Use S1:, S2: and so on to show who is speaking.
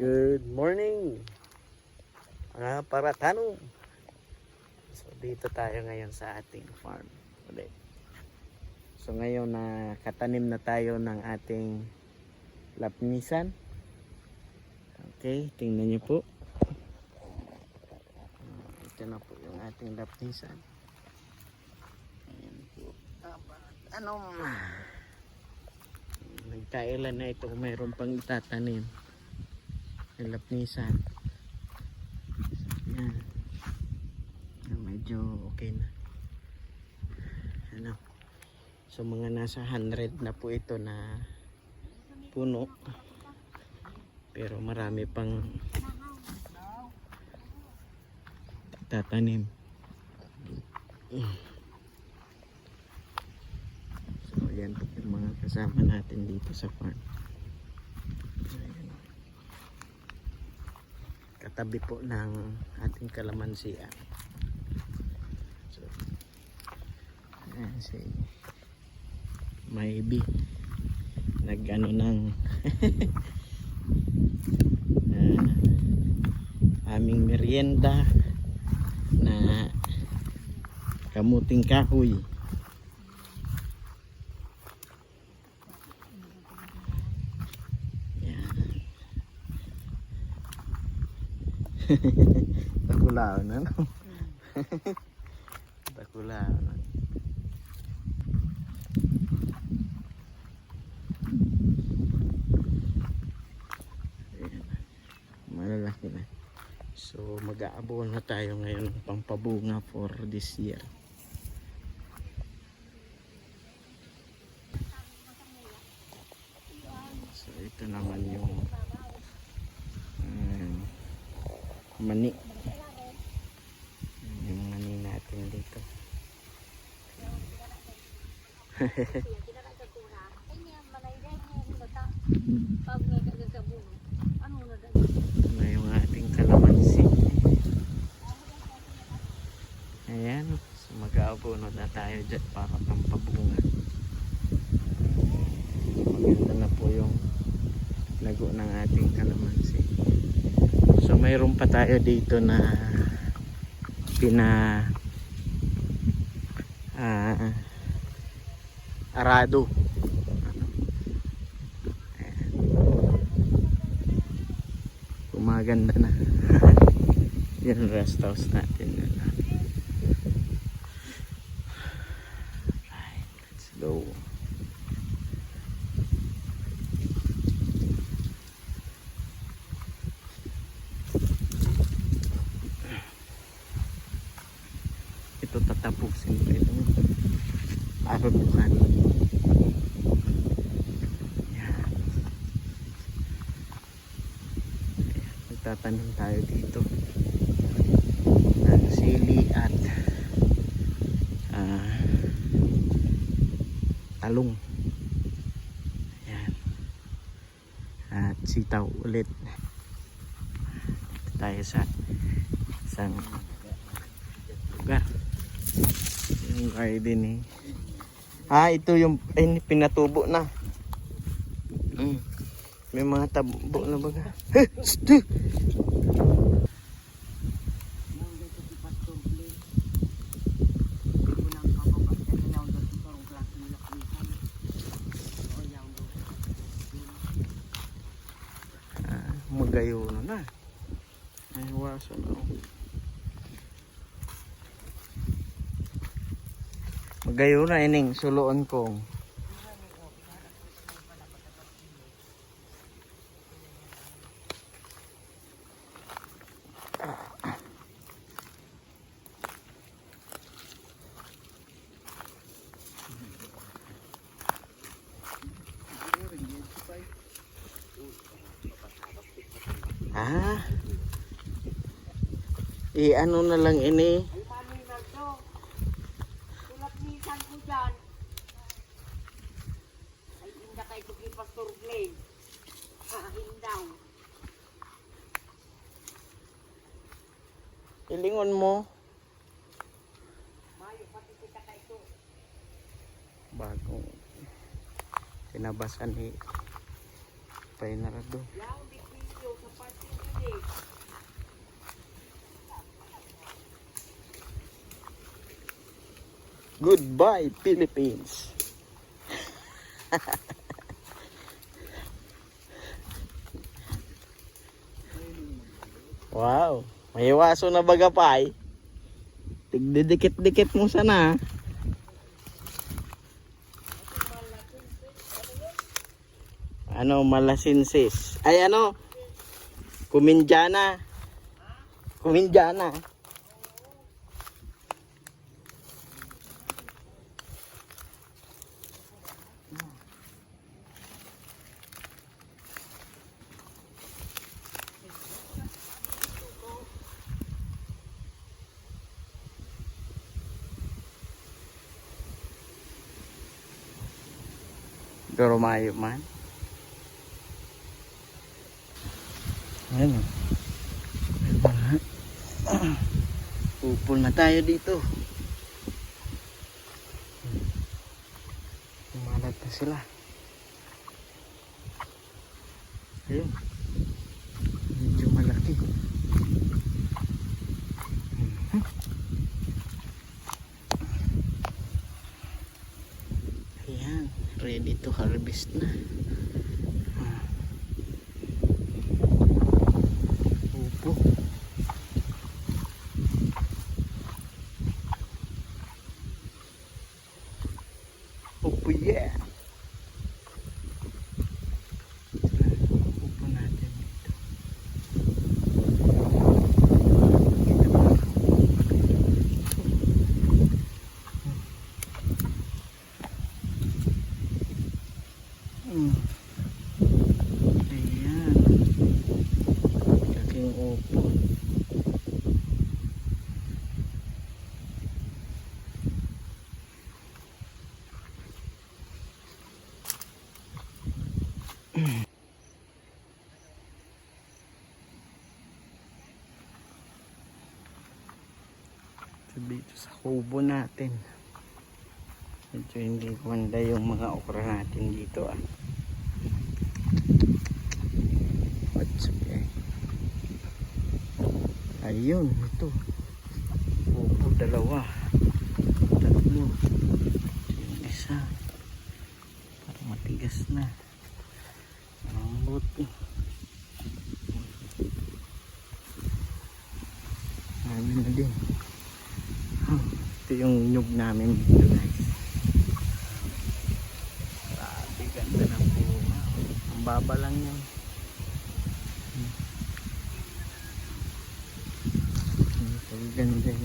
S1: Good morning mga paratano. So dito tayo ngayon sa ating farm ulit. So ngayon na katanim na tayo ng ating lapnisan. Okay, tingnan niyo po. Ito na po yung ating lapnisan. Ayan po. Ano? Nagkailan na ito mayroon pang itatanim. Yung lapnisan. Yan. Yan, Medyo okay na. Ano? So mga nasa 100 na po ito na puno. Pero marami pang tatanim. So yan po yung mga kasama natin dito sa farm. Ayan. Katabi po ng ating kalamansian. So, ayan si Maybe nag ano ng ah, aming merienda na kamuting kahoy. Yan. Takulao na no. Takulao na. Ayan. Malalaki na. So mag-aabon na tayo ngayon ng pampabunga for this year. So ito naman yung um, mani. Yung mani natin dito. Ito na yung ating kalamansi. Ayan. So mag-aabono na tayo dyan para pampabunga. Maganda na po yung lago ng ating kalamansi. Mayroon pa tayo dito na pina ah, arado. Gumaganda na. Yan ang rest house natin. Yan. Right, let's go. Ito tatapusin ko itong arabukan. Yan. Magtatanim tayo dito ng sili at ah, talong. Ayan. At sitaw ulit. Dito tayo sa isang Yung garden eh. Ah, ito yung ay, pinatubo na. Mm. May mga tabo na baga. Eh! Ah, magayo na na. Ay, waso na. oh. Magayo na ining suloon kong. Ah. I-ano na lang ini.
S2: Tulad minsan ko dyan. Ay, inda kay Tuki Pastor Glenn. Ah, hindaw.
S1: Ilingon mo.
S2: Mayo, pati kita kay ito.
S1: Bagong tinabasan ni Painarado.
S2: Yaw, di video sa part
S1: Goodbye, Philippines. wow, may waso na baga pa eh. Tigdidikit-dikit mo sana. Ano, malasinsis. Ay ano, kumindyana. Kumindyana. Pero mayo man. Oh. May mga Upol na tayo dito. Umalat na sila. Ayun. Medyo malaki. Mhm. Ayan. Ready to harvest na. Ah. Upo. Upo yeah. Upo natin dito. Hmm. Ayan. Laking upo. Ito dito sa kubo natin. Medyo hindi ganda yung mga okra natin dito ah. What's okay? Ayun, ito. Kubo, dalawa. Tatlo. Yung isa. Parang matigas na. Ang buti. Marami na din. Hmm, Ito yung nyug namin dito guys. Grabe ganda ng bunga. Ang baba lang yan. 跟这个